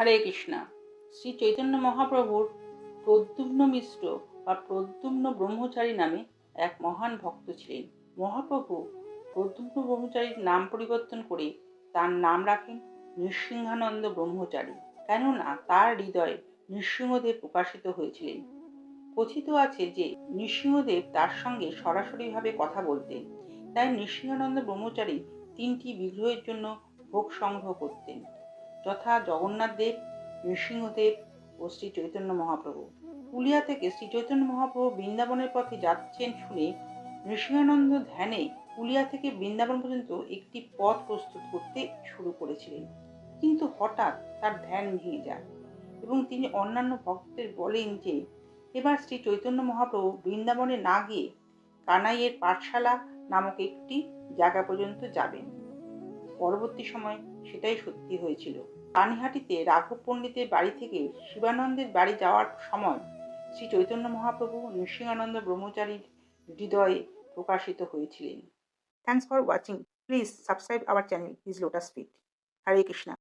হরে কৃষ্ণা। শ্রী চৈতন্য মহাপ্রভুর প্রদ্যুম্ন মিশ্র বা প্রদ্যুম্ন ব্রহ্মচারী নামে এক মহান ভক্ত ছিলেন। মহাপ্রভু প্রদ্যুম্ন ব্রহ্মচারীর নাম পরিবর্তন করে তার নাম রাখেন নৃসিংহানন্দ ব্রহ্মচারী। কেননা তার হৃদয়ে নৃসিংহদেব প্রকাশিত হয়েছিলেন। কথিত আছে যে নৃসিংহদেব তার সঙ্গে সরাসরিভাবে কথা বলতেন। তাই নৃসিংহানন্দ ব্রহ্মচারী তিনটি বিগ্রহের জন্য ভোগ সংগ্রহ করতেন। যথা জগন্নাথ দেব নৃসিংহদেব ও শ্রী চৈতন্য মহাপ্রভু। পুলিয়া থেকে শ্রী চৈতন্য মহাপ্রভু বৃন্দাবনের পথে যাচ্ছেন শুনে নৃসিংহানন্দ ধ্যানে পুলিয়া থেকে বৃন্দাবন পর্যন্ত একটি পথ প্রস্তুত করতে শুরু করেছিলেন। কিন্তু হঠাৎ তার ধ্যান ভেঙে যায় এবং তিনি অন্যান্য ভক্তদের বলেন যে, এবার শ্রী চৈতন্য মহাপ্রভু বৃন্দাবনে না গিয়ে কানাইয়ের পাঠশালা নামক একটি জায়গা পর্যন্ত যাবেন। পরবর্তী সময় সেটাই সত্যি হয়েছিল। পানিহাটিতে রাঘব পণ্ডিতের বাড়ি থেকে শিবানন্দের বাড়ি যাওয়ার সময় শ্রী চৈতন্য মহাপ্রভু নৃসিংহানন্দ ব্রহ্মচারীর হৃদয়ে প্রকাশিত হয়েছিলেন। Thanks for watching please subscribe our channel is lotus fit Hare Krishna